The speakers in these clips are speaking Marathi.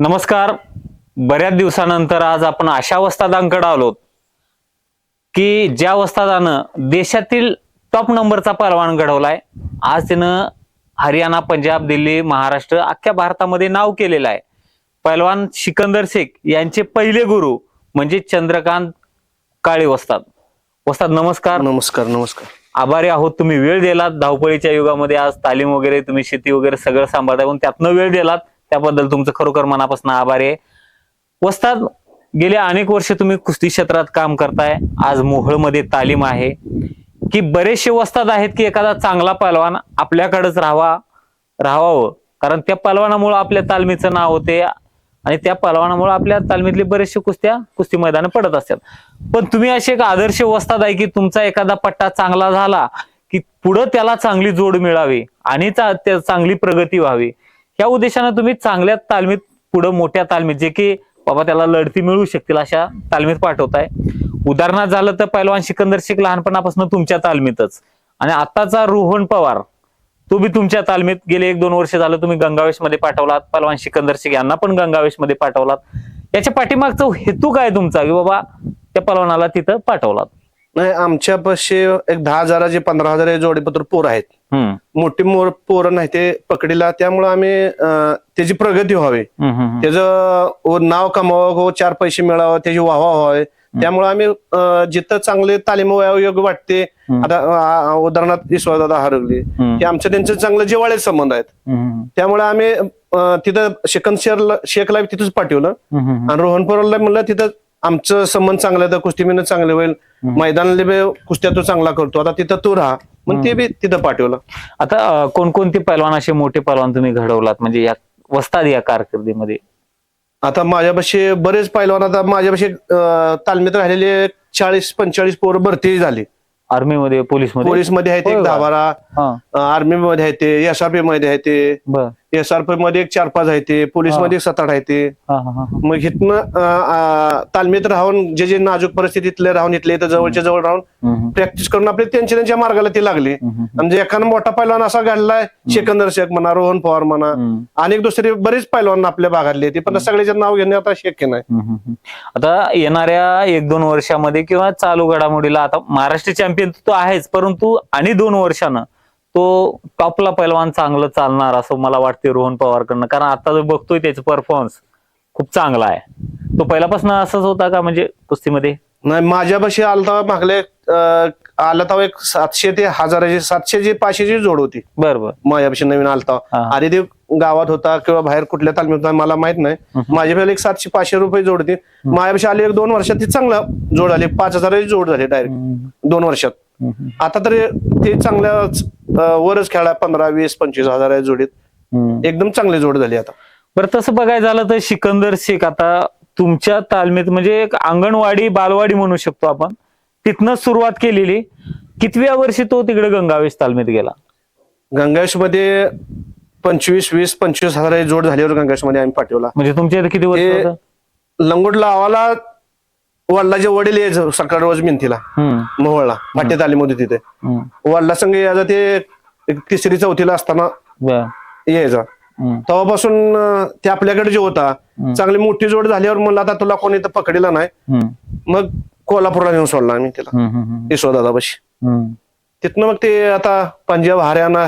नमस्कार. बऱ्याच दिवसानंतर आज आपण अशा वस्तादांकडे आलो की ज्या वस्तादानं देशातील टॉप नंबरचा पहलवान घडवलाय आज त्यानं हरियाणा पंजाब दिल्ली महाराष्ट्र अख्ख्या भारतामध्ये नाव केलेलं आहे. पहलवान सिकंदर शेख यांचे पहिले गुरु म्हणजे चंद्रकांत काळे वस्ताद. वस्ताद नमस्कार. नमस्कार नमस्कार. आभारी आहोत. तुम्ही वेळ दिलात. धावपळीच्या युगामध्ये आज तालीम वगैरे तुम्ही शेती वगैरे सगळं सांभाळताय पण त्यातनं वेळ दिलात. त्याबद्दल तुमचं खरोखर मनापासून आभार आहे. वस्ताद गेले अनेक वर्ष तुम्ही कुस्ती क्षेत्रात काम करताय. आज मोहळमध्ये तालीम आहे. की बरेचसे वस्ताद आहेत की एखादा चांगला पहलवान आपल्याकडेच राहावा राहावं. कारण त्या पहलवानामुळे आपल्या तालमीचं नाव होते आणि त्या पहलवानामुळे आपल्या तालमीतले बरेचसे कुस्त्या कुस्ती मैदान पडत असतात. पण तुम्ही असे एक आदर्श वस्ताद आहे की तुमचा एखादा पट्टा चांगला झाला की पुढं त्याला चांगली जोड मिळावी आणि चांगली प्रगती व्हावी. या उद्देशानं तुम्ही चांगल्या तालमीत पुढं मोठ्या तालमीत जे की बाबा त्याला लढती मिळू शकतील अशा तालमीत पाठवताय. उदाहरणार्थ झालं तर पैलवान सिकंदर शेख लहानपणापासून तुमच्या तालमीतच. आणि आताचा रोहन पवार तो बी तुमच्या तालमीत गेले एक दोन वर्ष झालं तुम्ही गंगावेशमध्ये पाठवलात. पलवान सिकंदर शेख यांना पण गंगावेशमध्ये पाठवलात. याच्या पाठीमागचा हेतू काय तुमचा? की बाबा त्या पलवानाला तिथं पाठवलात. नाही आमच्या पाशी एक दहा हजाराचे पंधरा हजार जोडीपत्र पोर आहेत. मोठी मोर पोरं नाही ते पकडीला. त्यामुळं आम्ही अं, त्याची प्रगती व्हावी. त्याचं व नाव कमावं व चार पैसे मिळावं त्याची वाहवा व्हावे. त्यामुळे आम्ही अं, जिथं चांगले तालीम योग्य वाटते. आता अं, उदाहरणार्थ ईश्वरदादा हरगले. हम्म, हे आमचं त्यांचं चांगलं जिवाळे संबंध आहेत. त्यामुळे आम्ही अं, तिथं शेकंद शेखला तिथंच पाठवलं. आणि रोहन पवारला म्हणलं तिथं आमचं संबंध चांगलं आहे तर कुस्ती मेहनत चांगले होईल. मैदानाला बी कुस्त्या तू चांगला करतो. आता तिथं तू राहा. मग ते बी तिथं पाठवलं. आता कोणकोणते पैलवान असे मोठे पैलवान तुम्ही घडवलात? म्हणजे या वस्ताद या कारकिर्दीमध्ये. आता माझ्यापाशी बरेच पैलवान आता माझ्यापाशी तालमीत राहिलेले चाळीस पंचेचाळीस पोर भरती झाली. आर्मीमध्ये पोलीसमध्ये? पोलीसमध्ये आहेत एक? दहा बारा आर्मी मध्ये आहे ते एसआरपी मध्ये आहे ते. एसआरपी मध्ये एक चार पाच आहे ते पोलीस. मध्ये एक सात आठ आहे ते. मग इथनं तालमीत राहून जे जे नाजूक परिस्थितीतले राहून इथले इथं जवळच्या जवळ राहून प्रॅक्टिस करून आपले त्यांच्या त्यांच्या मार्गाला ते लागले. म्हणजे एखादा मोठा पैलवान असा घडलाय शेकंदर शेख म्हणा रोहन पवार म्हणा अनेक दुसरे बरेच पैलवान आपल्या भागातले ते पण सगळ्याचे नाव घेणे आता शक्य नाही. आता येणाऱ्या एक दोन वर्षामध्ये किंवा चालू घडामोडीला आता महाराष्ट्र चॅम्पियन तो आहेच परंतु आणि दोन वर्षानं तो टॉपला पैलवान चांगलं चालणार असं मला वाटते रोहन पवारकडनं. कारण आता जो बघतोय त्याचा परफॉर्मन्स खूप चांगला आहे. तो पहिल्यापासून असंच होता का म्हणजे कुस्तीमध्ये? नाही माझ्यापाशी आलता मागले आला तेव्हा एक सातशे ते हजाराची सातशे जी पाचशेची जोड होती. बर बर. माझ्यापाशी नवीन आलता. आधी ते गावात होता किंवा बाहेर कुठल्या तालमीत होता मला माहीत नाही. माझ्यापाशी एक सातशे पाचशे रुपये जोड होती. माझ्यापाशी आली एक दोन वर्षात ती चांगला जोड आली. पाच हजाराची जोड झाली डायरेक्ट दोन वर्षात. आता तरी ते चांगल्या वरच खेळा पंधरा वीस पंचवीस हजाराच्या जोडीत. एकदम चांगली जोड झाली आता. बरं तसं बघायला झालं तर सिकंदर शेख आता तुमच्या तालमीत म्हणजे एक अंगणवाडी बालवाडी म्हणू शकतो आपण तिथनं सुरुवात केलेली. कितव्या वर्षी तो तिकडे गंगावेश तालमीत गेला? गंगावेशमध्ये पंचवीस वीस पंचवीस हजाराची जोड झाल्यावर गंगावेशमध्ये आम्ही पाठवला. म्हणजे तुमच्या इथे किती वर्ष ते- होतं? वडिलाचे वडील यायचं सकाळ रोज हम्म, मोहळला पाट्या तालीमध्ये तिथे. वडिला संघ यायचा ते तिसरी चौथीला असताना यायचा. तेव्हापासून ते आपल्याकडे जे होता चांगली मोठी जोड झाल्यावर म्हणलं आता तुला कोणी तर पकडलेला नाही. मग कोल्हापूरला नेऊन सोडला आम्ही तिला. यशोदादापाशी हम्म. तिथनं मग ते आता पंजाब हरियाणा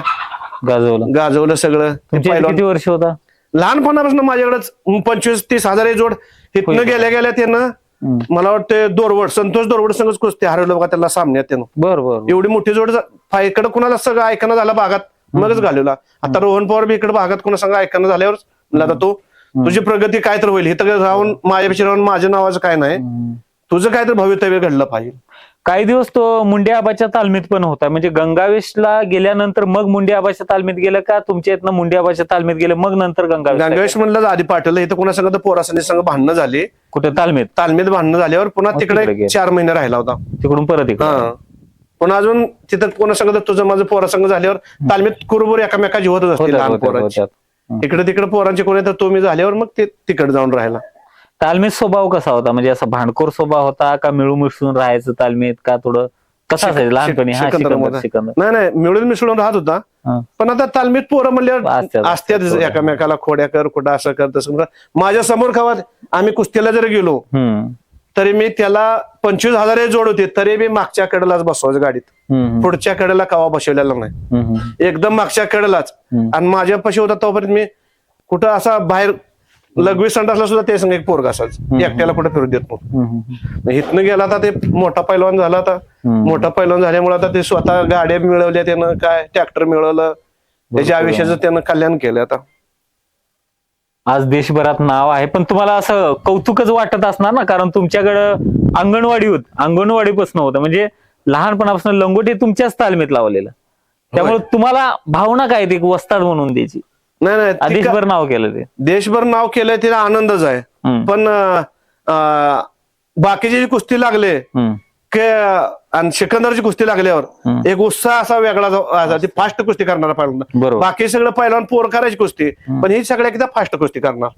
गाजवलं. गाजवलं सगळं. किती वर्ष होता? लहानपणापासून माझ्याकडेच पंचवीस तीस हजार ही जोड. इथनं गेल्या गेल्या त्यानं. मला वाटतं दोरवड संतोष दोरवड संघच कुस्ती हरवलं बघा त्याला सामन्यात त्यानं. बर बर एवढी मोठी जोड इकडे कुणाला सगळं ऐकणं झालं भागात मगच घालवला. आता रोहन पवार बी इकडे भागात कुणा संग ऐकणं झाल्यावर म्हणला तू तुझी प्रगती काय तर होईल? इथं राहून माझ्यापेक्षा राहून माझ्या नावाचं काय नाही. तुझं काय तर भवितव्य घडलं पाहिजे. काही दिवस तो मुंडे आबाच्या तालमीत पण होता. म्हणजे गंगावेशला गेल्यानंतर मग मुंडे आबाच्या तालमीत गेलं का तुमच्या इथनं मुंडे आबाच्या तालमीत गेलं मग नंतर गंगावेश गंगावेश म्हणलं आधी पाठवलं. इथं कुणा तर पोरासनी संग भांडणं झाली. कुठे? तालमीत? तालमीत भांडणं झाल्यावर पुन्हा मग तिकडे तिकडे एक गेले. चार महिने राहिला होता. तिकडून परत इकडे हा. पण अजून तिथं कोणा संग तर तुझं माझं पोरासंग झाल्यावर तालमीत कुरबुर एकामेकाची होतच असते होत्यात, लहान पोरांची. इकडे तिकडे पोरांचे कोणी तर तुम्ही झाल्यावर मग ते तिकडे जाऊन राहिला. तालमीत स्वभाव कसा होता म्हणजे असा भांडखोर स्वभाव होता का मिळून मिसळून राहायचं तालमीत का थोडं कसा असायचा लहानपणी हा सिकंदर सिकंदर नाही नाही मिळून मिसळून राहत होता हा. पण आता तालमीत पोरं म्हणल्यावर असत्यात. एकामेकाला खोड्या कर कुठं असं कर तसं कर माझ्यासमोर खावात आम्ही कुस्तीला जर गेलो हम्म. तरी मी त्याला पंचवीस हजार जोड होते तरी मी मागच्या कडेलाच बसवायचं गाडीत हम्म. पुढच्या कडेला कवा बसवलेला नाही हम्म. एकदम मागच्या कडेलाच हम्म. आणि माझ्या पशी होता तोपर्यंत मी कुठं असा बाहेर लघवी संडासला सुद्धा ते संग एक पोरग असाच एकट्याला कुठं फिरू देत नव्हतं. इथनं गेला आता ते मोठा पैलवान झाला आता. मोठा पैलवान झाल्यामुळे आता ते स्वतः गाड्या मिळवल्या त्यानं काय ट्रॅक्टर मिळवलं. त्याच्या आयुष्याचं त्यानं कल्याण केलं आता. आज देशभरात नाव आहे पण तुम्हाला असं कौतुकच वाटत असणार ना? कारण तुमच्याकडं अंगणवाडी होत अंगणवाडीपासून होतं. म्हणजे लहानपणापासून लंगोटी तुमच्याच तालमीत लावलेलं. त्यामुळे तुम्हाला भावना काय ते वस्ताद म्हणून द्यायची? नाही नाही ती का- देशभर नाव केलं ते. देशभर नाव केलंय तिला आनंदच आहे. हम्म. पण अं, अं, बाकीची जी कुस्ती लागले हम्म. के आणि सिकंदरची कुस्ती लागल्यावर हम्म. एक उत्साह असा वेगळा जो- असा ती फास्ट कुस्ती करणार पहिल्यांदा. बरोबर. बाकी सगळं पहिल्यांदा पोर करायची कुस्ती पण ही सगळ्या एकदा फास्ट कुस्ती करणार.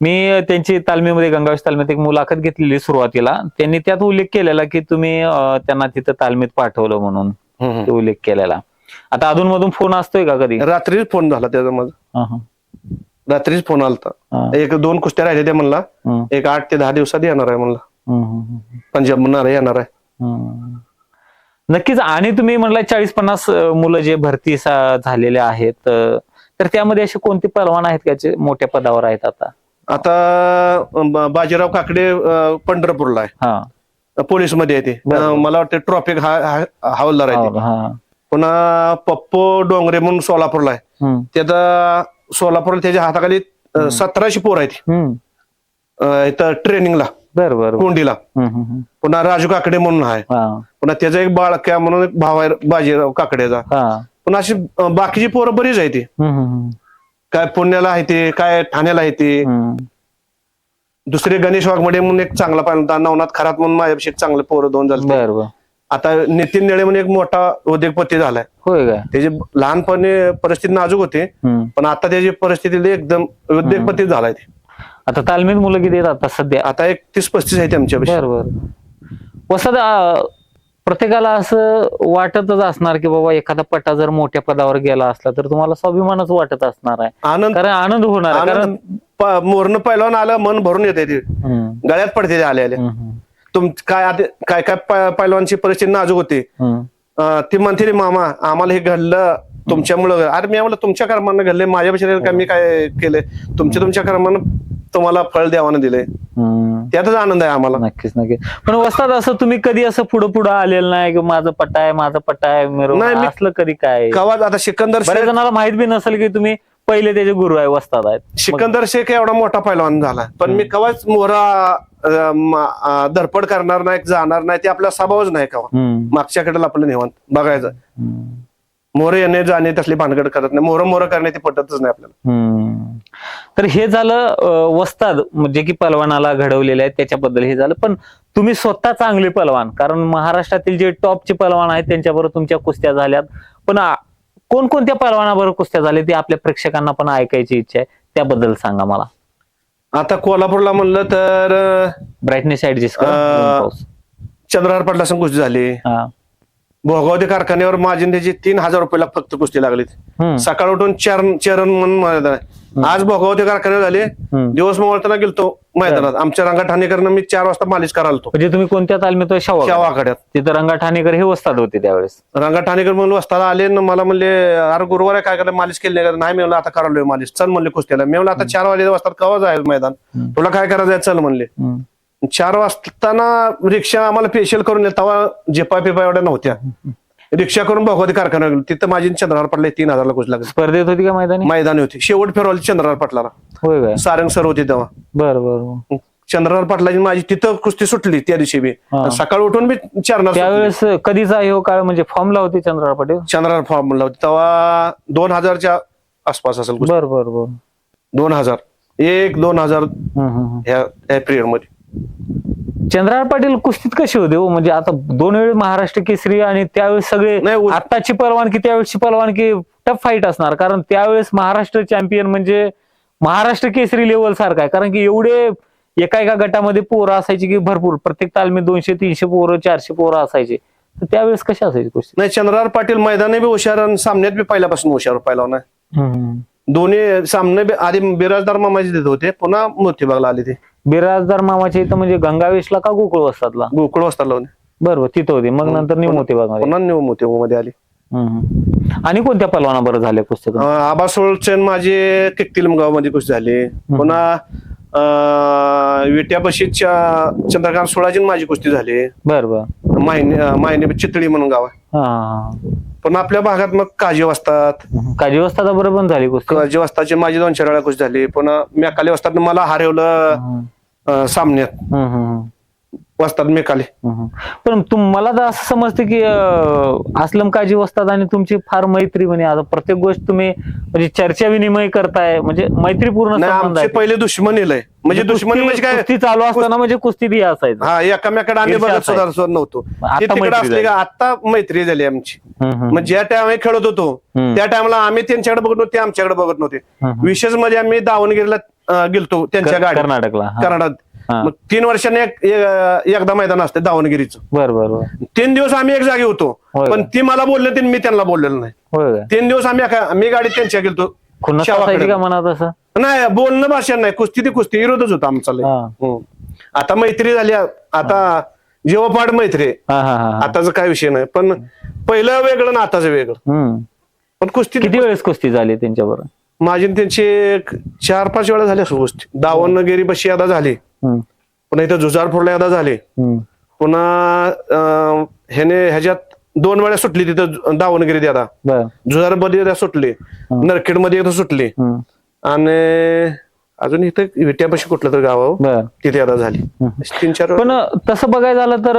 मी त्यांची तालमीमध्ये गंगावेश तालमीत एक मुलाखत घेतलेली सुरुवातीला. त्यांनी त्यात उल्लेख केलेला की तुम्ही अं, त्यांना तिथं तालमीत पाठवलं म्हणून. ते उल्लेख केलेला. आता अधून मधून फोन असतोय का कधी? रात्रीच फोन झाला त्याचा माझा. हा, हा. रात्रीच फोन आलता. हा. एक दोन कुस्त्या राहिले ते म्हणला. हम्म, एक आठ ते दहा दिवसात येणार आहे म्हणला. हम्म, हम्म, पंजाब म्हणणार येणार आहे. हम्म. नक्कीच आणि तुम्ही म्हणला चाळीस पन्नास अं, मुलं जे भरती सा- झालेले आहेत अं, तर त्यामध्ये असे कोणते पलवान आहेत का जे मोठ्या पदावर आहेत आता? आता अं, ब- बाजीराव काकडे अं, पंढरपूरला आहे. हा. पोलीसमध्ये आहे ते. बरं. अं, मला वाटतं ट्रॉफिक हवालदार आहे ते. हा. पुन्हा पप्पो डोंगरे म्हणून सोलापूरला आहे. त्याचा सोलापूरला त्याच्या हाताखाली सतराशे पोर आहेत. अं, इथं ट्रेनिंगला. बर बर बर. कोंडीला. पुन्हा राजू काकडे म्हणून आहे. पुन्हा त्याचा एक बाळक्या म्हणून एक भाव आहे बाजीराव काकडेचा. पुन्हा अशी अं, बाकीची पोरं बरीच आहे ती. काय पुण्याला आहे ते काय ठाण्याला आहे ते. दुसरे गणेश वाघमडे म्हणून एक चांगला पाहिला होता नवनाथ खरात म्हणून माझ्यापेक्षा एक चांगले पोरं दोन झाले बर बर. आता नितीन निळे म्हणून एक मोठा उद्योगपती झालाय. होय काय त्याची लहानपणी परिस्थिती नाजूक होती हम्म. पण आता त्याची परिस्थिती एकदम उद्योगपती झालाय ते. आता तालमीत मुलं किती आहेत आता सध्या? आता एक तीस पस्तीस आहे आमच्या बर बर. वसत प्रत्येकाला असं वाटतच असणार की बाबा एखादा पटा जर मोठ्या पदावर गेला असला तर तुम्हाला स्वाभिमानच वाटत असणार आहे. आनंद कारण आनंद होणार आहे कारण आनंद मोरनं पहिलवान आलं मन भरून येते ते. हम्म, गळ्यात पडते ते आले आले हम्म, तुम काय आधी- काय काय प- पहिलवानची परिस्थिती नाजूक होती. अं, ती म्हणते रे मामा आम्हाला हे घडलं तुमच्यामुळं. अरे मी म्हणलं तुमच्या कर्मानं घडले माझ्यापेक्षा काय मी काय केलंय तुमच्या तुमच्या कर्मानं तुम्हाला फळ देवानं दिलंय हम्म. त्यातच आनंद आहे आम्हाला. नक्कीच नक्कीच. पण वसतात असं तुम्ही कधी असं पुढं पुढं आलेलं नाही की माझं पट्टा आहे माझं पट्टा आहे मिरव- नाही, मी- असलं कधी काय? गावात आता सिकंदर बऱ्याच शेख जणांना माहीत बी नसेल की तुम्ही पहिले त्याचे गुरु आहे वस्ताद आहेत. सिकंदर शेख एवढा मोठा पैलवान झाला. पण मी कवाच मोरा अं, म- अं, धडपड करणार नाही जाणार नाही ते आपला स्वभावच नाही कवा. मागच्याकडे आपलं निवांत. बघायचं. मोरे येणे जाणे तसली भानगड करत नाही. मोर मोर करणे ते पटतच नाही आपल्याला. तर हे झालं वस्ताद म्हणजे की पलवानाला घडवलेले आहेत त्याच्याबद्दल हे झालं. पण तुम्ही स्वतः चांगले पलवान कारण महाराष्ट्रातील जे टॉपचे पलवान आहेत त्यांच्याबरोबर तुमच्या कुस्त्या झाल्यात. पण कोणकोणत्या पलवानाबरोबर कुस्त्या झाल्या ते आपल्या प्रेक्षकांना पण ऐकायची इच्छा आहे त्याबद्दल सांगा मला. आता कोल्हापूरला म्हणलं तर ब्राईटनेस ऍडजस्ट अं, चंद्रहार पाटला संग कुस्ती झाली. भोगावती कारखान्यावर माझी त्याची तीन हजार रुपयाला फक्त कुस्ती लागली सकाळ उठून चरण चरण म्हणून मैदान आहे. आज भोगावती कारखान्यावर झाले. दिवस मोवळताना गेलतो मैदानात. आमच्या रंगा ठाणेकरनं मी चार वाजता मालिश करायला होतो म्हणजे तुम्ही कोणत्या तालमीत? शावा शावाकड्यात तिथं रंगा ठाणेकर हे वस्ताद होते त्यावेळेस. रंगा ठाणेकर म्हणून वाजता आले न मला म्हणले अरे गुरुवार आहे काय करायला मालिश केली नाही का?" नाही मी म्हणलं आता करायलोय मालिश. चल म्हणले कुस्तीला मी म्हणलं आता चार वाजले वाजता कवा जाय मैदान? तुला काय करायचं चल म्हणले. चार वाजताना रिक्षा आम्हाला स्पेशल करून नेलं तेव्हा जेपा पिपा एवढ्या नव्हत्या. रिक्षा करून भगवती कारखाना गेलो. तिथं माझी चंद्रहार पडले तीन हजारला कुस्ती लागली. स्पर्धेत होती का मैदानी? मैदानी होती. शेवट फिरवली चंद्रहार पाटलाला. होय काय सारंग सर होते तेव्हा. बर बर चंद्रहार पाटलाची माझी तिथं कुस्ती सुटली त्या दिवशी बी. हा. सकाळ उठून बी चरणार त्यावेळेस कधीचा हे काळ? म्हणजे फॉर्मला होती चंद्रराव पाटील? चंद्रहार फॉर्म म्हणला होता. तेव्हा दोन हजारच्या आसपास असेल कुस्ती. बर बर बर. दोन हजार. एक दोन हजार हम्म, हम्म, हम्म. ह्या ह्या पिरियडमध्ये. चंद्रहार पाटील कुस्तीत कशी होते हो? म्हणजे आता दोन वेळ महाराष्ट्र केसरी आणि त्यावेळेस सगळे नाही, आत्ताची परवानगी त्यावेळेसची परवानगी टफ फाईट असणार. कारण त्यावेळेस महाराष्ट्र चॅम्पियन म्हणजे महाराष्ट्र केसरी लेवल सारखा आहे. कारण की एवढे एका एका गटामध्ये पोरं असायची की भरपूर. प्रत्येक तालमीत दोनशे तीनशे पोरं चारशे पोरं असायचे. तर त्यावेळेस कशा असायची कुस्ती? नाही चंद्रहार पाटील मैदानी बी हुशार आणि सामन्यात बी पहिल्यापासून हुशार पहिला नाही दोन्ही सामने बी आधी बिराजदार मामाचे देत होते पुन्हा मोतीबागला आले ते. बिराजदार मामाच्या इथं म्हणजे गंगावेशला का गोकुळ वस्तातला गोकुळ वाजता लावून बरोबर तिथं होती. मग नंतर निमोती मध्ये पुन्हा न्यू मोतीबाग आले. आणि कोणत्या पलवाना बरं झाले कुस्ती अं, आबा सोळचंद माझे किक्तिलममध्ये कुस्ती झाली. पुन्हा अं, विट्यापाशीच्या चंद्रकांत सोळाची माझी कुस्ती झाली. बर बर. मायने मायने चितळी म्हणून गाव आहे. हा पण आपल्या भागात मग काजी वाजतात काजी वस्ताचा बरं पण झाली कुस्ती. काजी वाजताची माझी दोन चार वेळा कुस्ती झाली. पुन्हा मेकाली वाजतात मला हरवलं हम्म. सामन्यात. हम्म, हम्म, वाजतात मेकाले हम्म. पण तुम्हाला तर असं समजतं की अं, अस्लम काजी वस्तात आणि तुमची फार मैत्री म्हणे आता प्रत्येक गोष्ट तुम्ही म्हणजे चर्चा विनिमय करताय म्हणजे मैत्रीपूर्ण नाही संबंध आमचे आहे पहिले दुश्मनी लय म्हणजे दुश्मनी म्हणजे काय कुस्ती चालू असताना म्हणजे कुस्ती बी असायचं हा एकामेकडे आम्ही ईर्ष्या बघत असायची. सुद्धा नव्हतो आता ते तिकडे मैत्री असले का आता मैत्री झाली आमची हम्म, हम्म. मग ज्या टाइम खेळत होतो हम्म. त्या टाइमला आम्ही त्यांच्याकडे बघत नव्हते आमच्याकडे बघत नव्हते हम्म. विशेष म्हणजे आम्ही दावणगिरीला अं, गेलतो त्यांच्या गाडी कर्नाटकला हा. कर्नाटक. मग तीन वर्षांनी एक एक- एकदा मैदान असते दावणगिरीचं. बर बर बर. तीन दिवस आम्ही एक जागी होतो. पण ती मला बोलले ते मी त्यांना बोललेलो नाही. तीन दिवस आम्ही मी गाडीत त्यांच्या गेलतो. नाही बोलणं भाषा नाही. कुस्ती ती कुस्ती. विरोधच होता आमचा. हा. आता मैत्री झाली. आता जेव्हा मैत्री. आताच काय विषय नाही. पण पहिलं वेगळं ना आताच वेगळं. पण कुस्ती किती वेळेस कुस्ती झाली त्यांच्याबरोबर? माझी आणि त्यांची एक चार पाच वेळा झाली असं गोष्टी. दावणगिरी बशी एकदा झाली. पुन्हा इथं जुजारपूरला एकदा झाली. पुन्हा ह्याने ह्याच्यात दोन वेळा सुटली तिथं दावणगिरी एकदा बर. जुजारमध्ये सुटली. नरखेडमध्ये एकदा सुटली. आणि अजून इथं विट्यापाशी कुठलं तर गाव बर. तिथे एकदा झाली. तीन चार. पण तसं बघायला झालं तर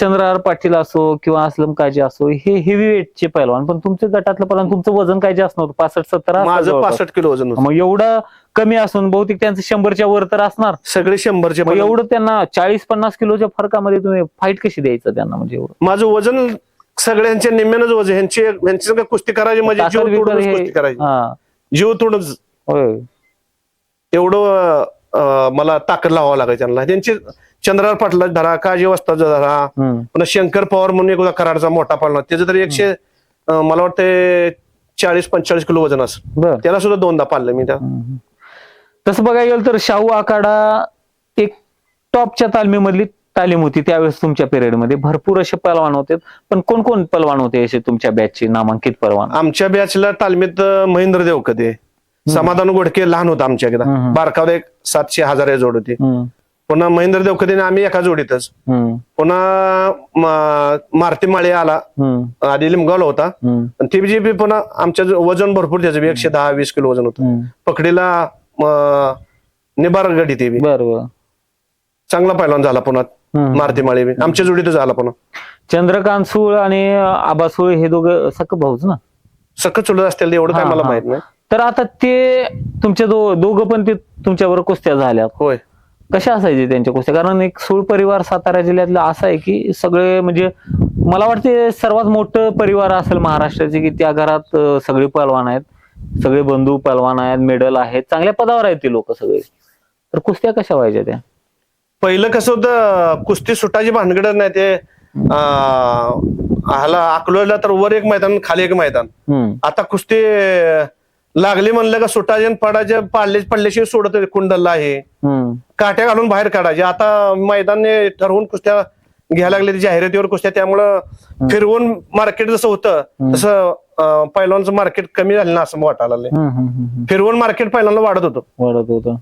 चंद्रहार पाटील असो किंवा असलम काजी असो हे हेवी वेटचे पैलवान. पण तुमच्या गटातलं पहिलवान तुमचं वजन काय जास्त नव्हतं? पासष्ट सत्तर माझं. पासष्ट किलो वजन होतं. मग एवढं कमी असून बहुतेक त्यांचं शंभरच्या वर तर असणार. सगळे शंभरचे पण एवढं त्यांना चाळीस पन्नास किलोच्या फरकामध्ये तुम्ही फाईट कशी द्यायचं त्यांना? म्हणजे एवढं. माझं वजन सगळ्यांच्या निम्म्यानंच वजन. ह्यांचे कुस्ती करायची म्हणजे जीव हे- कुस्ती करायची. हा. जीव तोडूनच. होय. एवढं मला ताकद लावावं लागायचं त्यांना. त्यांची चंद्रार पाटला धरा काजी वस्ताचा धरा. पुन्हा शंकर पवार म्हणून एक कराडचा मोठा पाळणा. त्याचं तरी एकशे मला वाटतं चाळीस पंचेचाळीस किलो वजन असं त्याला सुद्धा दोनदा पाळलं मी त्या. तसं बघायला गेलं तर शाहू आखाडा एक टॉपच्या तालमीमधली तालीम होती त्यावेळेस तुमच्या पिरियडमध्ये भरपूर असे पलवान होते. पण कोण कोण पलवान होते असे तुमच्या बॅचचे नामांकित पलवान आमच्या बॅचला तालमीत महेंद्र देवकते समाधान गोडके लहान होता आमच्या एकदा. बारकावर एक सातशे हजार जोड होती. पुन्हा महेंद्र देवकतेने आम्ही एका जोडीतच. पुन्हा मारुती माळी आला. आधी लिमगावला होता. ते बी बी पुन्हा आमच्या जो- वजन भरपूर त्याचं बी एकशे दहा वीस किलो वजन होतं. पकडीला निबार गडी ते बी. बर बर. चांगला पैलवान झाला पुन्हा. मारुती माळी बी. आमच्या जोडीतच झाला पुन्हा. चंद्रकांत सूळ आणि आबा सूळ हे दोघं सख भाऊच ना? सखत चुलत असतील एवढं काय मला. माहीत नाही. तर आता ते तुमच्या दो दोघं पण ते तुमच्यावर कुस्त्या झाल्या होय. कशा असायचे त्यांच्या कुस्त्या? कारण एक सूळ परिवार सातारा जिल्ह्यातला असा आहे की सगळे म्हणजे मला वाटते सर्वात मोठं परिवार असेल महाराष्ट्राचे की त्या घरात सगळे पहलवान आहेत. सगळे बंधू पहलवान आहेत मेडल आहेत. चांगल्या पदावर आहेत ते लोक सगळे. तर कुस्त्या कशा व्हायच्या त्या? पहिलं कसं होतं कुस्ती सुटाची भानगड नाही. ते ह्याला अकलोला तर वर एक मैदान खाली एक मैदान. आता कुस्ती लागली म्हणलं का सुटाचे आणि पडाचे पाडले पडल्याशिवाय सोडत. कुंडलला आहे. काट्या घालून बाहेर काढायचे. आता मैदानने ठरवून कुस्त्या घ्यायला लागले जाहिरातीवर कुस्त्या त्यामुळं फिरवून मार्केट जसं होतं तसं पैलवानचं मार्केट कमी झालं ना असं वाटायला. फिरवून मार्केट पहिल्यांदा वाढत होतं. वाढत होतं.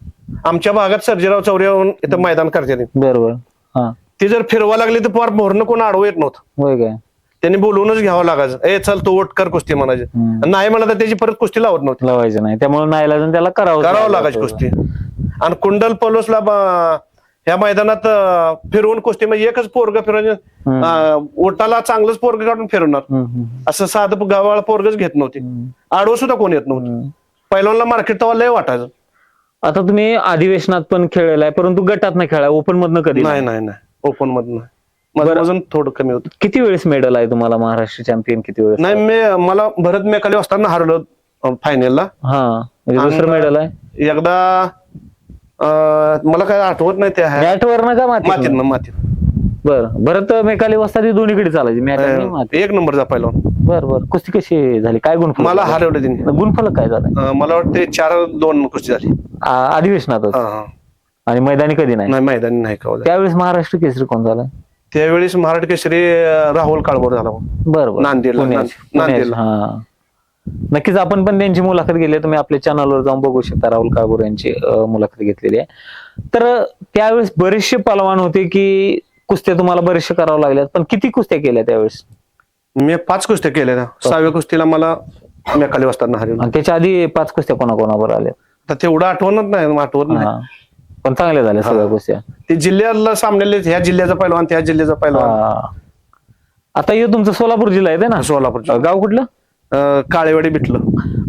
आमच्या भागात सर्जेराव चौऱ्याहून इथं मैदान करते बरोबर. ती जर फिरवा लागली तर फार मोहरनं कोण आडवं येत नव्हतं. त्यांनी बोलवूनच घ्यावं लागायचं. ए चल तू वोट कर कुस्ती म्हणायचे. नाही म्हणलं तर त्याची परत कुस्ती लावत नव्हती. लावायचं नाही. त्यामुळे नाईलाजून त्याला करावं करावं लागायची कुस्ती. आणि कुंडल पलोसला ह्या मैदानात फिरवून कुस्ती म्हणजे एकच पोरग फिरवून ओटाला चांगलंच पोरग काढून फिरवणार. असं साधं गावाला पोरगच घेत नव्हती. आडवं सुद्धा कोण येत नव्हतं. पहिल्यांदा मार्केट तेव्हा लय वाटायचं. आता तुम्ही अधिवेशनात पण खेळलेला आहे परंतु गटात नाही खेळा ओपन मधनं कधी? नाही नाही नाही. ओपन मधनं माझं वजन थोडं कमी होतं. किती वेळेस मेडल आहे तुम्हाला महाराष्ट्र चॅम्पियन किती वेळेस? नाही मी मला भरत मेकाली असताना हरवलं फायनलला हा म्हणजे दुसरं मेडल आहे? एकदा अं, मला काय आठवत नाही ते आहे. बॅट वर ना का माती मातीत. ना मातीत. बर भरत मेकाली वस्तादी दोन्हीकडे चालायची माती. एक नंबरचा पहिलवान बर बर. कुस्ती कशी झाली? काय गुणफल मला हरवलं त्यांनी गुणफलक काय झालं अं, मला वाटते चार दोन कुस्ती झाली. अधिवेशनातच? हा, हा. आणि मैदानी कधी नाही? नाही मैदानी नाही का त्यावेळेस महाराष्ट्र केसरी कोण झालं? त्यावेळेस मराठी केसरी अं, राहुल काळभोर झाला बर बर. नांदेडला, पुण्याचे. नांद- नांदेडला. हा. नक्कीच आपण पण त्यांची मुलाखत घेतली. तुम्ही आपल्या चॅनलवर जाऊन बघू शकता राहुल काळभोर यांची अं, मुलाखत घेतलेली आहे. तर त्यावेळेस बरेचसे पलवान होते की कुस्त्या तुम्हाला बरेचसे करावं लागल्यात. पण किती कुस्त्या केल्या त्यावेळेस? मी पाच कुस्त्या केल्या. सहाव्या कुस्तीला मला मेकाली वाजताना हरवलं. आणि त्याच्या आधी पाच कुस्त्या कोणाकोणावर आल्या आता तेवढं आठवणच नाही आठवत नाही. हा. पण चांगल्या झाल्या सगळ्या कुस्त्या ते जिल्ह्याला सामनेले ह्या जिल्ह्याचा पहिलवान त्या जिल्ह्याचा पहिलवान हा. आता हे तुमचं सोलापूर जिल्हा आहे ना? सोलापूर गाव कुठलं? काळेवाडी बिटलं.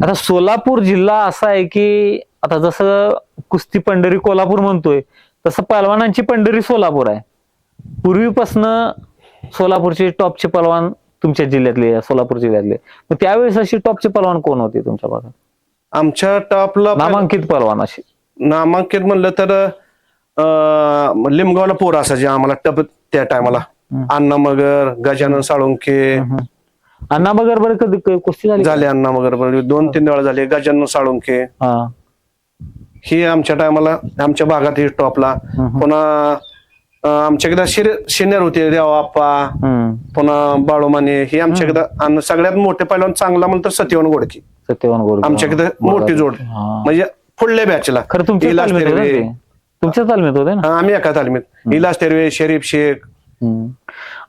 आता सोलापूर जिल्हा असा आहे की आता जसं कुस्ती पंढरी कोल्हापूर म्हणतोय तसं पलवानांची पंढरी सोलापूर आहे. पूर्वीपासनं सोलापूरचे टॉपचे पलवान तुमच्या जिल्ह्यातले सोलापूर जिल्ह्यातले. मग त्यावेळेस अशी टॉपचे पलवान कोण होते तुमच्या भागात आमच्या टॉपला नामांकित पलवान अशी नामांकित म्हणलं तर अं, लिमगावला पोर असायचे आम्हाला टप त्या टायमाला. अण्णा मगर गजानन साळुंखे. अण्णा बगर बरं कधी कुस्ती झाली? झाले अण्णा मगर बरोबर दोन तीन वेळा झाले. गजानन साळुंखे. हा. आमच्या टायमाला आमच्या भागात ही टॉपला. पुन्हा आमच्याकडे सिनियर होते देवाप्पा पुन्हा बाळूमाने ही आमच्याकडे आणि सगळ्यात मोठे पहिलवान चांगला म्हणतो सत्यवन गोडकी. सत्यवान गोड आमच्याकडे मोठी जोड. म्हणजे पुढल्या बॅचला खरं तुमच्या इलाज तालमीत होते तेरवे. ना ते? तुमच्या तालमीत होते ना हा, आम्ही एका तालमीत इलाज तेरवे शरीफ शेख हम्म.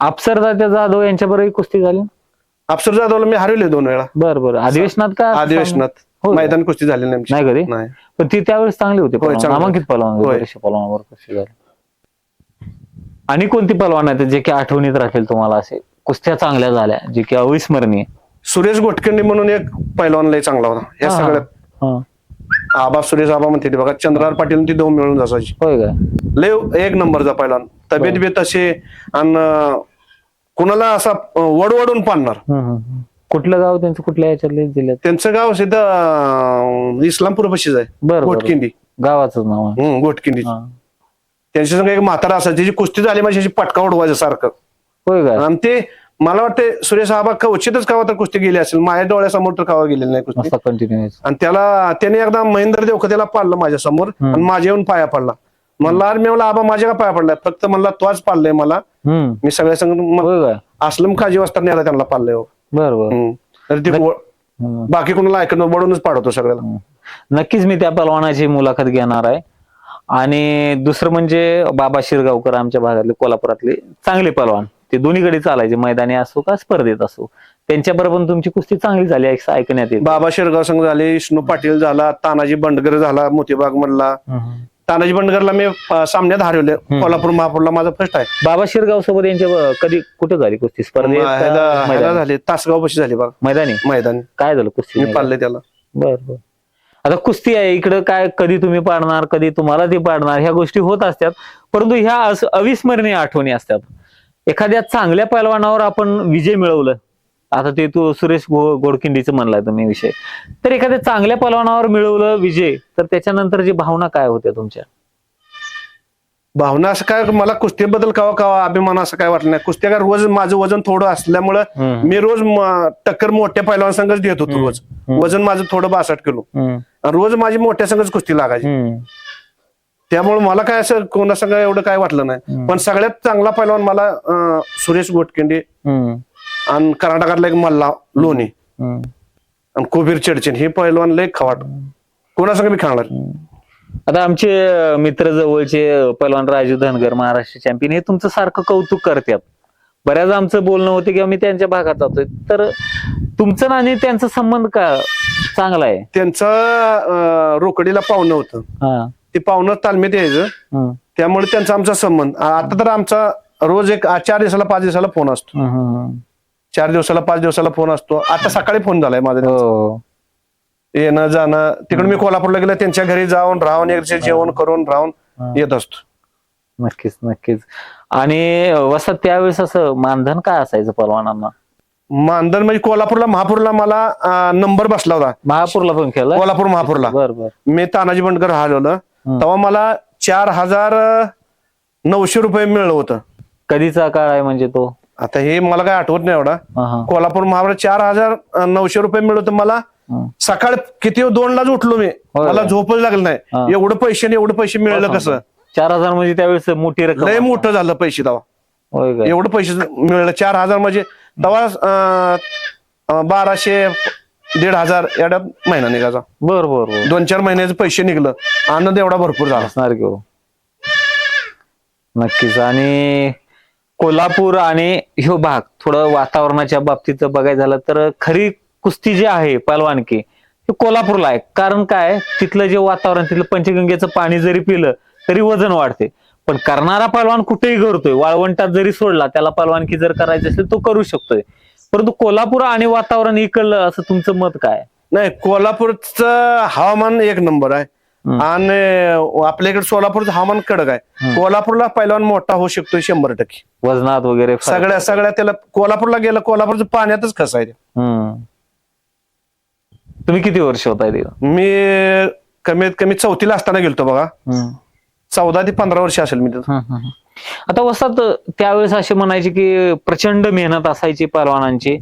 अप्सरदात्या जाधव यांच्या बरोबर कुस्ती झाली अफसर जाधवला मी हरवले दोन वेळा बर बर अधिवेशनात का अधिवेशनात हो का? मैदान कुस्ती झाली नाही आमची. नाही कधी नाही पण ती त्यावेळेस चांगली होती पलवान. चांगली नामांकित पलवान होय. पलवानावर कुस्ती झाली आणि कोणती पलवान आहेत जे की आठवणीत राखेल तुम्हाला असे कुस्त्या चांगल्या झाल्या जे की अविस्मरणीय सुरेश गोटकंडी म्हणून एक पैलवान लय चांगला होता या हा, हा. सगळ्यात हा. आबा सुरेश आबा म्हणते ते बघा चंद्रहार पाटील ती दोन मिळून होय काय? लय एक नंबरचा पैलवान तब्येत बी तशी आणि कुणाला असा वडवडून पाडणार. कुठलं गाव त्यांचं? कुठल्या याच्यातले जिल्ह्यात? त्यांचं गाव सिद्ध इस्लामपूर पशीच आहे. बर गोटकिंडी गावाचं नाव आहे. हम्म गोटकिंडी हा. त्यांच्या संग एक म्हातारा असायची त्याची कुस्ती झाली म्हणजे त्याची पटका उडवायचं सारखं. होय काय? आणि ते मला वाटते सुरेश आबा क्वचितच कावा तर कुस्ती गेली असेल. माझ्या डोळ्यासमोर तर कावा गेलेली नाही कुस्ती. मस्त कंटिन्यू आणि त्याला त्याने एकदा महेंद्र देवखं त्याला पाडलं माझ्यासमोर आणि माझ्या येऊन पाया पडला. म्हणला अरे मी म्हणला आबा माझ्या का पाया पडलाय फक्त म्हणला तोच पाडलाय मला. हम्म. मी सगळ्या संग म- होय काय असलम खाजी वाजता नेला त्यांना पाडलंय हो. बर बर हम्म. तर ते व- हम्म. बाकी कोणाला ऐकून बडूनच पाडवतो सगळ्याला. नक्कीच मी त्या पलवानाची मुलाखत घेणार आहे. आणि दुसरं म्हणजे बाबा शिरगावकर आमच्या भागातले कोल्हापुरातले चांगले पलवान. ते दोन्हीकडे चालायचे मैदानी असो का स्पर्धेत असो. त्यांच्या बरोबर पण तुमची कुस्ती चांगली झाली असं ऐकण्यात येत. बाबा शिरगाव संघ झाले विष्णू पाटील झाला तानाजी बंडगर झाला मोतीबाग मधला. तानाजी बंडगरला मी सामन्यात हरवले. कोल्हापूर महापूरला माझा फर्स्ट आहे. बाबा शिरगाव सोबत यांच्या कधी कुठे झाली कुस्ती? मैदानी? झाले. तासगाव पशी झाली बघा. मैदानी? मैदान. काय झालं कुस्ती मी पाळले त्याला. बर बर. आता कुस्ती आहे इकडं काय कधी तुम्ही पाडणार कधी तुम्हाला ती पाडणार ह्या गोष्टी होत असतात. परंतु ह्या अविस्मरणीय आठवणी असतात. एखाद्या चांगल्या पैलवानावर आपण विजय मिळवलं. आता ते तू सुरेश गो गोडकिंडीचं म्हणलाय तुम्ही विषय. तर एखाद्या चांगल्या पैलवानावर मिळवलं विजय तर त्याच्यानंतर जी भावना काय होत्या तुमच्या? भावना असं काय मला कुस्तीबद्दल कावा कावा अभिमान असं काय वाटलं नाही. कुस्त्या रोज माझं वजन थोडं असल्यामुळं. मी रोज टक्कर मोठ्या पैलवान देत होतो रोज. वजन माझं थोडं बासष्ट किलो. रोज माझी मोठ्या संघच कुस्ती लागायची. त्यामुळे मला काय असं कोणासंग एवढं काय वाटलं नाही. पण सगळ्यात चांगला पैलवान मला अं, सुरेश गोटकेंडे आणि कर्नाटकातला एक मल्ला लोणी. आणि कोबीर चडचिन. हे पैलवान लय खवाट. कोणासंग मी खाणार आता आमचे अं, मित्र जवळचे अं, पैलवान राजू धनगर महाराष्ट्र चॅम्पियन हे तुमचं सारखं कौतुक करतात. बऱ्याच आमचं बोलणं होतं की आम्ही त्यांच्या भागात जातोय. तर तुमचं आणि त्यांचा संबंध का चांगला आहे? त्यांचं अं, रोकडीला पाहुणं होतं. हा. ते पाहुणं तालमीत यायचं. त्यामुळे त्यांचा आमचा संबंध. आ- आता तर आमचा रोज एक आ- चार दिवसाला पाच दिवसाला फोन असतो. चार दिवसाला पाच दिवसाला फोन असतो. आता सकाळी फोन झालाय माझा हो. येणं जाणं. तिकडे मी कोल्हापूरला गेलं त्यांच्या घरी जाऊन राहून एक दिवशी जेवण करून राहून येत असतो. नक्कीच नक्कीच. आणि वसत त्यावेळेस असं मानधन काय असायचं परवानांना? मानधन म्हणजे कोल्हापूरला महापूरला मला नंबर बसला होता. महापूरला पण केलं कोल्हापूर महापूरला. बर बर. मी तानाजी बंडकर हरवलं तेव्हा मला चार हजार नऊशे रुपये मिळलं होतं. कधीचा काळ आहे म्हणजे तो? आता हे मला काय आठवत नाही एवढा. हा, हा. कोल्हापूर महाराज चार हजार नऊशे रुपये मिळवतो मला. हं. सकाळी किती दोन लाच उठलो मी. होय. मला झोपच लागलं हा. नाही एवढं पैसे आणि एवढं पैसे मिळालं कसं? चार हजार म्हणजे त्यावेळेस मोठी रक्कम लय. मोठं झालं पैसे होय काय एवढं पैसे मिळालं. चार हजार म्हणजे अं, बाराशे दीड हजार एवढ्या महिना निघायचा. बर बर बर. दोन चार महिन्याचे पैसे निघलं. आनंद एवढा भरपूर झाला. असणार की हो. नक्कीच. आणि कोल्हापूर आणि ह्यो भाग थोडं वातावरणाच्या बाबतीत बघायचं झालं तर खरी कुस्ती जी आहे पलवानकी हे कोल्हापूरला आहे. कारण काय? तिथलं जे वातावरण तिथलं पंचगंगेचं पाणी जरी पिलं तरी वजन वाढते. पण करणारा पलवान कुठेही करतोय वाळवंटात जरी सोडला त्याला पलवानकी जर करायची असेल तो करू शकतोय. परंतु कोल्हापूर आणि वातावरण इकडलं असं तुमचं मत काय नाही कोल्हापूरचं हवामान एक नंबर आहे. आणि आपल्या इकडे सोलापूरचं हवामान कडक आहे कोल्हापूरला पहिलवान मोठा होऊ शकतो शंभर टक्के वजनात वगैरे? सगळ्या सगळ्या त्याला कोल्हापूरला गेलं कोल्हापूरचं पाण्यातच. हम्म. तुम्ही किती वर्ष होताय तिथं मी कमीत कमी चौथीला असताना गेलतो बघा चौदा ते पंधरा वर्ष असेल मी तिथं. आता वसात त्यावेळेस असे म्हणायचे की प्रचंड मेहनत असायची पहलवानांची.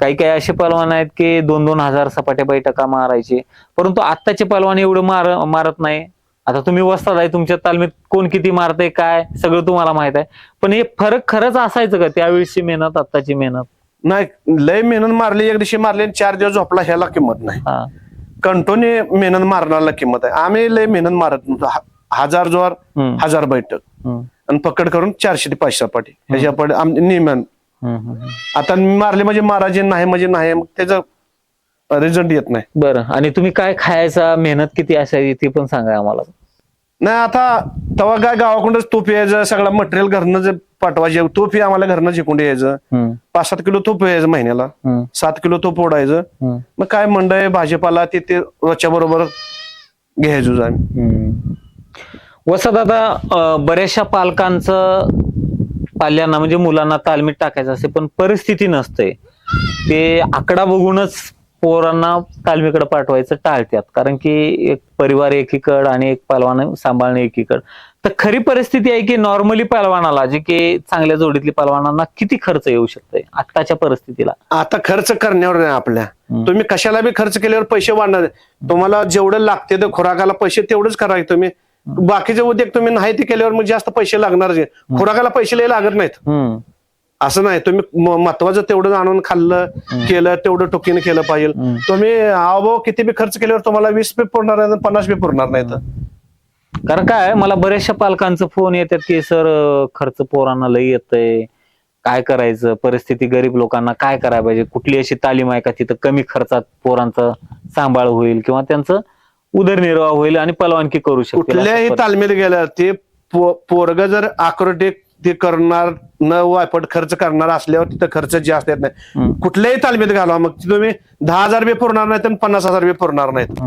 काही काही असे पहलवान आहेत की दोन दोन हजार सपाट्या बैठका मारायचे. परंतु आत्ताचे पहलवान एवढं मार मारत नाही. आता तुम्ही वस्तात आहे तुमच्या तालमीत कोण किती मारतंय काय सगळं तुम्हाला माहीत आहे. पण हे फरक खरंच असायचं का त्यावेळेसची मेहनत आत्ताची मेहनत? नाही लय मेहनत मारली एक दिवशी मारली आणि चार दिवस झोपला ह्याला किंमत नाही. हा. कंटोने मेहनत मारण्याला किंमत आहे. आम्ही लय मेहनत मारत नव्हतो ह- हजार जोर हम्म, हजार बैठक. हम्म, आणि पकड करून चारशे ते पाचशे सपाटी ह्याच्या पडे नियमन. आता मारले म्हणजे मारायचे नाही म्हणजे नाही मग त्याचं रिझल्ट येत नाही. बरं. आणि तुम्ही काय खायचा मेहनत किती असायची ती पण सांगा आम्हाला. नाही आता तेव्हा काय गावाकडूनच तूप यायचं सगळं मटेरियल घरनं जे पाठवायचे तूप हे आम्हाला घरनं जिंकून यायचं. पाच सात किलो तूप यायचं महिन्याला. सात किलो तूप ओढायचं. मग काय मंडई भाजीपाला ते ते रोजच्या बरोबर घ्यायचो आम्ही. आता अं, बऱ्याचशा पालकांचं पाल्यांना म्हणजे मुलांना तालमीत टाकायचं असते पण परिस्थिती नसते. ते आकडा बघूनच पोरांना तालमीकडे पाठवायचं टाळतात. कारण की एक परिवार एकीकड आणि एक पालवान सांभाळणं एकीकड. तर खरी परिस्थिती आहे की नॉर्मली पालवानाला जे की चांगल्या जोडीतली पालवानांना किती खर्च येऊ शकतोय आत्ताच्या परिस्थितीला? आता खर्च करण्यावर नाही आपल्या. तुम्ही कशाला बी खर्च केल्यावर पैसे वाढणार? तुम्हाला जेवढं लागते ते खुराकाला पैसे तेवढंच करायचे तुम्ही. बाकीचे उद्योग तुम्ही नाही ते केल्यावर मग जास्त पैसे लागणार खुराकाला पैसे लय लागत नाहीत. असं नाही तुम्ही महत्वाचं तेवढं आणून खाल्लं केलं तेवढं टोकीने केलं पाहिजे. तुम्ही अहो किती बी खर्च केल्यावर तुम्हाला वीस बी पुरणार नाही पन्नास बी पुरणार नाही तर कारण काय मला बऱ्याचशा पालकांचं फोन येतात की सर खर्च पोरांना लई येतंय. काय करायचं? परिस्थिती गरीब लोकांना काय करायला पाहिजे? कुठली अशी तालीम आहे का? तिथं कमी खर्चात पोरांचा सांभाळ होईल किंवा त्यांचं उदरनिर्वाह होईल आणि पलवानकी करू शकतील कुठल्याही असं पर- तालमीत गेलं ते पोरग जर आक्रोटिक ते करणार न वायपट खर्च करणार असल्यावर तिथं खर्च जास्त येत नाही. कुठल्याही तालमीत घालवा मग तुम्ही दहा हजार बी पुरणार नाहीत आणि पन्नास हजार बी पुरणार नाहीत.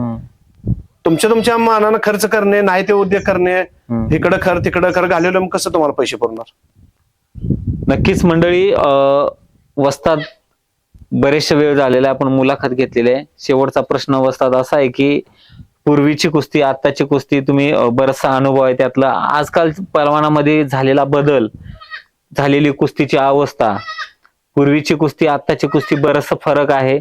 तुमच्या तुमच्या मानानं खर्च करणे नाही ते उद्योग करणे. इकडं खर तिकडं खर घालवलं मग कसं तुम्हाला पैसे पुरणार नक्कीच मंडळी वस्तात बरेचशा वेळ झालेला आपण मुलाखत घेतलेली आहे शेवटचा प्रश्न वस्तात असा आहे की पूर्वीची कुस्ती आत्ताची कुस्ती तुम्ही बराचसा अनुभव आहे त्यातला. आजकाल परवानामध्ये झालेला बदल झालेली कुस्तीची अवस्था पूर्वीची कुस्ती आत्ताची कुस्ती बराचसा फरक आहे.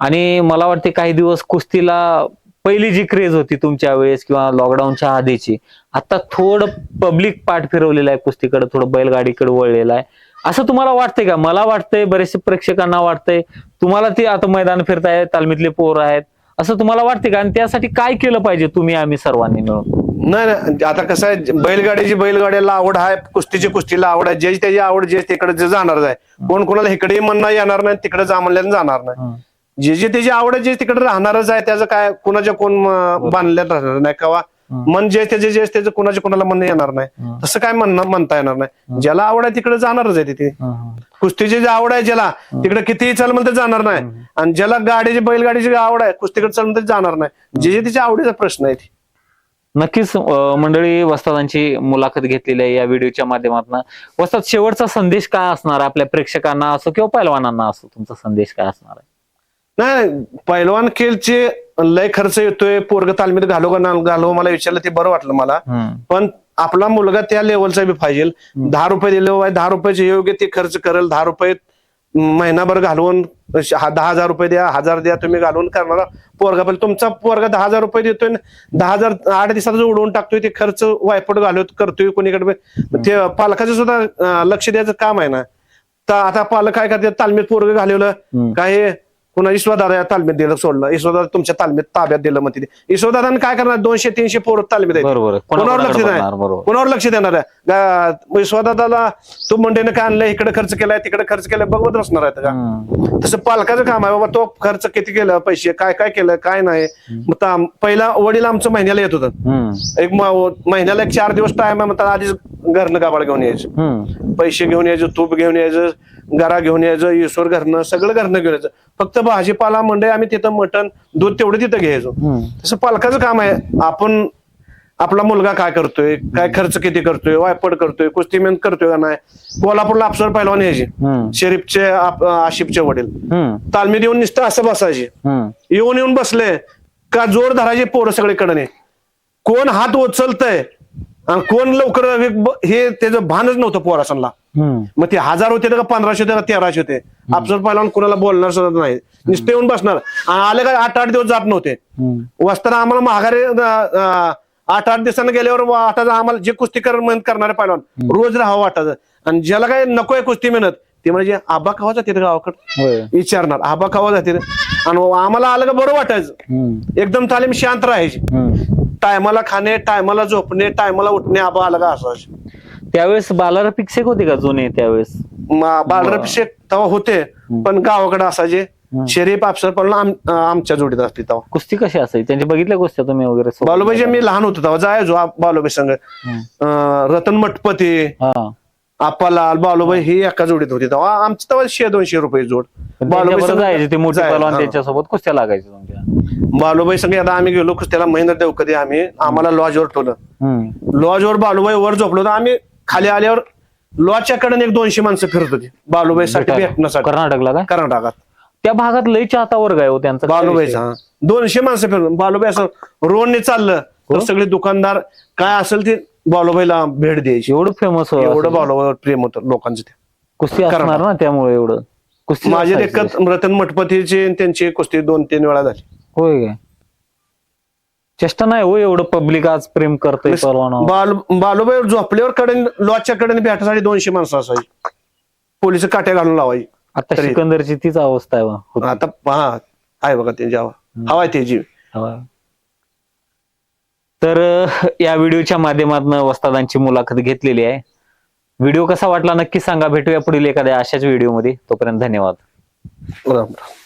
आणि मला वाटते काही दिवस कुस्तीला पहिली जी क्रेज होती तुमच्या वेळेस किंवा लॉकडाऊनच्या आधीची आता थोडं पब्लिक पाठ फिरवलेलं आहे कुस्तीकडे थोडं बैलगाडीकडे वळलेलं आहे. असं तुम्हाला वाटतंय का? मला वाटतंय बरेचसे प्रेक्षकांना वाटतंय तुम्हाला ती आता मैदान फिरताय तालमीतले पोर आहेत असं तुम्हाला वाटते का? आणि त्यासाठी काय केलं पाहिजे तुम्ही आम्ही सर्वांनी मिळून? नाही नाही. आता कसं आहे बैलगाडीची बैलगाड्याला आवड आहे कुस्तीची कुस्तीला आवड आहे जे त्याची आवड जे तिकडे जे जाणारच आहे. कोण कोणाला इकडे म्हणणं येणार नाही तिकडे जा म्हणल्यानं जाणार नाही. जे जे त्याची आवड आहे जे तिकडे राहणारच आहे त्याचं काय कुणाच्या कोण अं, बांधल्यात राहणार नाही. किंवा मन जे त्याचे जे त्याचं कुणाच्या कोणाला म्हणणं येणार नाही. तसं काय म्हणणं म्हणता येणार नाही. ज्याला आवड आहे तिकडे जाणारच आहे तिथे. कुस्तीची जी आवड आहे ज्याला तिकडे कितीही चल म्हणते जाणार नाही. आणि ज्याला गाडीची बैलगाडीची आवड आहे कुस्तीकडे चल म्हणते जाणार नाही. जे जे तिच्या आवडीचा प्रश्न आहे ती. नक्कीच मंडळी वस्तादांची मुलाखत घेतलेली आहे या व्हिडिओच्या माध्यमातून. वस्तात शेवटचा संदेश काय असणार आपल्या प्रेक्षकांना असो किंवा पैलवानांना असो? तुमचा संदेश काय असणार आहे? नाही पैलवान खेळचे लय खर्च येतोय. पोरग तालमीत घालो का घालो मला विचारलं ते बरं वाटलं मला. पण आपला मुलगा त्या लेवलचा बी पाहिजे दहा रुपये दिले दहा रुपयाचे योग्य ते खर्च करेल. दहा रुपये महिनाभर घालवून दहा हजार रुपये द्या हजार द्या तुम्ही घालवून करणारा. पोरगा पण तुमचा पोरगा दहा हजार रुपये देतोय न दहा हजार आठ दिवसात उडवून टाकतोय ते खर्च वायपट घालवत करतोय कोणीकडे. ते पालकाचं सुद्धा लक्ष द्यायचं काम आहे ना. तर आता पालक काय करतात तालमीत पोरग घालवलं. काय पुन्हा ईश्वरदादा या तालमीत दिलं सोडलं. ईश्वरदादा तुमच्या तालमीत ताब्यात दिलं मग तिथे ईश्वरदादाने काय करणार? दोनशे तीनशे पोरं तालमीत आहेत. बरोबर कोणावर लक्ष देणार. कोणावर लक्ष देणार आहे? ईश्वरदादाला तू मंडईने काय आणलंय? इकडे खर्च केलाय तिकडे खर्च केलाय. बघत बसणार आहे का. तसं पालकाचं काम आहे. बाबा तो खर्च किती केलं? पैसे काय काय केलं? काय नाही? पहिला वडील आमचं महिन्याला येत होतं. एक महिन्याला एक चार दिवस टाइम आहे. म्हणतात आधीच घरनं गाबाळ घेऊन यायचं. पैसे घेऊन यायचं तूप घेऊन यायचं गरा घेऊन यायचं ईश्वर घरनं सगळं घरनं घेऊन यायचं फक्त भाजीपाला मंडई आम्ही तिथं मटण दूध तेवढं तिथं घ्यायचो. तसं पालकाचं काम आहे आपण आपला मुलगा काय करतोय काय खर्च किती करतोय वायपड करतोय कुस्ती मेहनत करतोय का नाही कोल्हापूरला अफसर पहिलवान यायचे. शरीफचे आशिफचे वडील. तालमीत येऊन नुसतं असं बसायचे. येऊन येऊन बसले का जोर धरायचे पोरं सगळीकडे कोण हात उचलतय आणि कोण लवकर हे- हे त्याचं भानच नव्हतं पोरासांना हम्म. मग ते हजार होते का पंधराशे होते का तेराशे होते अफसर पहिला कुणाला बोलणार सुद्धा नाही नुसते येऊन बसणार आणि आले का आठ आठ दिवस जात नव्हते हम्म. वस्ताना आम्हाला अं, आठ आठ दिवसांनी गेल्यावर वाटायचं आम्हाला जे कुस्ती कर मेहनत करणारे पहिलवान रोज राहावं वाटायचं आणि ज्याला काय नकोय कुस्ती मेहनत ते म्हणजे आबा खावा जाते गावाकडे होय. विचारणार आबा खावा जाते. आणि आम्हाला आलं का बरं वाटायचं हम्म. एकदम तालीम शांत राहायची हम्म. टायमाला खाणे टायमाला झोपणे टायमाला उठणे आबा आलं का असायचे त्यावेळेस बालारा पिक्षेक होते का जुने त्यावेळेस? बालरभिषेक तेव्हा होते पण गावाकडे असायचे. शरीफ अफसर पण आम- आमच्या जोडीत असते तेव्हा. कुस्ती कशी असायची? त्यांच्या बघितल्या गोष्टी तुम्ही वगैरे सोबत? बालूबाईचे मी लहान होतो तेव्हा जायचो बालूबाई संघ. रतन मठपती हा. आप्पालाल बालूबाई ही. एका जोडीत होती. तेव्हा आमची तेव्हा शे दोनशे रुपये जोड. बालूबाई त्यांच्याबरोबर जायचे ते मोठे जाय- पहलवान हा. त्यांच्यासोबत कुस्त्या तुमच्या. बालूबाई संघ आता आम्ही गेलो त्याला महेंद्र देवकधी आम्ही. आम्हाला लॉजवर ठेवलं. हम्म. लॉजवर बालूबाई वर झोपलो होतो. आम्ही खाली आल्यावर लॉजच्या कडे एक दोनशे माणसं फिरत होती. बालूबाईसाठी भेटायला. भेटण्यासाठी. कर्नाटकला काय? कर्नाटकात. त्या भागात लय चाहता वर्ग आहे हो त्यांचा. बालूबाईचा हा. दोनशे माणसं फिरून. बालूबाई असं रोडने चाललं. तर सगळे दुकानदार काय असेल ते बालूबाईला भेट द्यायची. एवढं फेमस एवढं बालूबाईवर प्रेम होतं लोकांचं ते. कुस्ती असणार ना त्यामुळे एवढं. कुस्ती माझे. देखत रतन मठपतीचे त्यांची कुस्ती दोन तीन वेळा झाली. होय काय? चेष्टा नाही हो एवढं पब्लिक आज प्रेम करतंय बाल बालूबाई झोपल्यावर कडे लॉजच्या कडेने भेटासाठी दोनशे माणसं असायची पोलीस काट्या घालून लावायची आता सिकंदरची तीच अवस्था आहे. आता हा आहे बघा त्यांची हवा. हवा आहे त्याची. तर या व्हिडिओच्या माध्यमातून वस्तादांची मुलाखत घेतलेली आहे. व्हिडिओ कसा वाटला नक्की सांगा. भेटूया पुढील एखाद्या अशाच व्हिडिओमध्ये. तोपर्यंत धन्यवाद. राम राम.